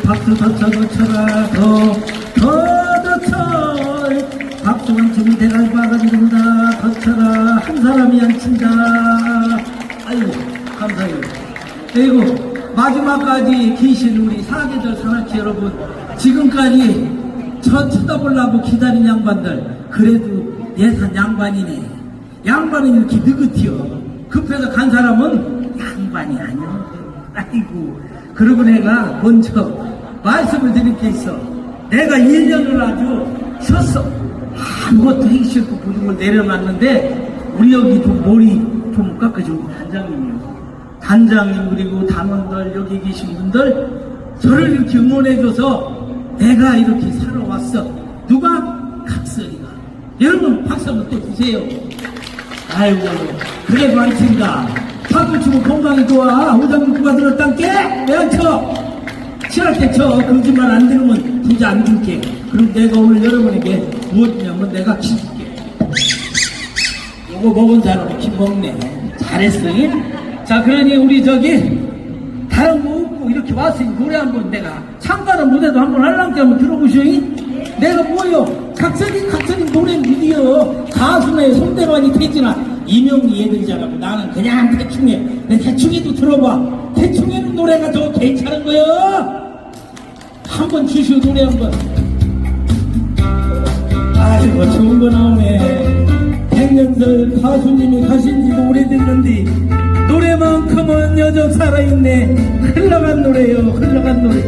박수 더 쳐, 더 쳐라, 더, 더, 더 쳐. 박수만 치면 대갈 박아줍니다. 더 쳐라. 한 사람이 안 친다. 아이고, 감사해요. 그리고 마지막까지 계신 우리 사계절 산악회 여러분, 지금까지 저 쳐다보려고 기다린 양반들, 그래도 예산 양반이네. 양반은 이렇게 느긋해요. 급해서 간 사람은 양반이 아니야. 아이고, 그러고 내가 먼저 말씀을 드릴 게 있어. 내가 1년을 아주 쉬었어. 아무것도 하기 싫고 부둥을 내려놨는데, 우리 여기 좀 머리 좀 깎아주고 단장님이요. 단장님 그리고 단원들 여기 계신 분들 저를 이렇게 응원해줘서 내가 이렇게 살아왔어. 누가? 각설이가. 여러분 박수 한번 또 주세요. 아이고 그래도 안 친다. 박수 치고 건강이 좋아. 우장 누가 들었단께? 내가 쳐. 칠할 때 쳐. 거짓말 안 들으면 부자 안 줄게. 그럼 내가 오늘 여러분에게 무엇이냐면 내가 칠게. 요거 먹은 사람 이렇게 먹네. 잘했어. 잉? 자, 그러니 우리 저기 다른 거 없고 이렇게 왔으니 노래 한번 내가 창가는 무대도 한번 할랑께 한번 들어보시오. 잉? 내가 뭐요? 각설이 각설이 노래 미디어 가수네 손대만이 태진아 이명기 애들이잖아. 나는 그냥 대충 해. 내 대충 해도 들어봐. 대충 해는 노래가 더 괜찮은 거요. 한번 주시오 노래 한 번. 아이고 좋은 거 나오네 백년들 가수님이 가신 지도 오래됐는데 노래만큼은 여전 살아있네 흘러간 노래요 흘러간 노래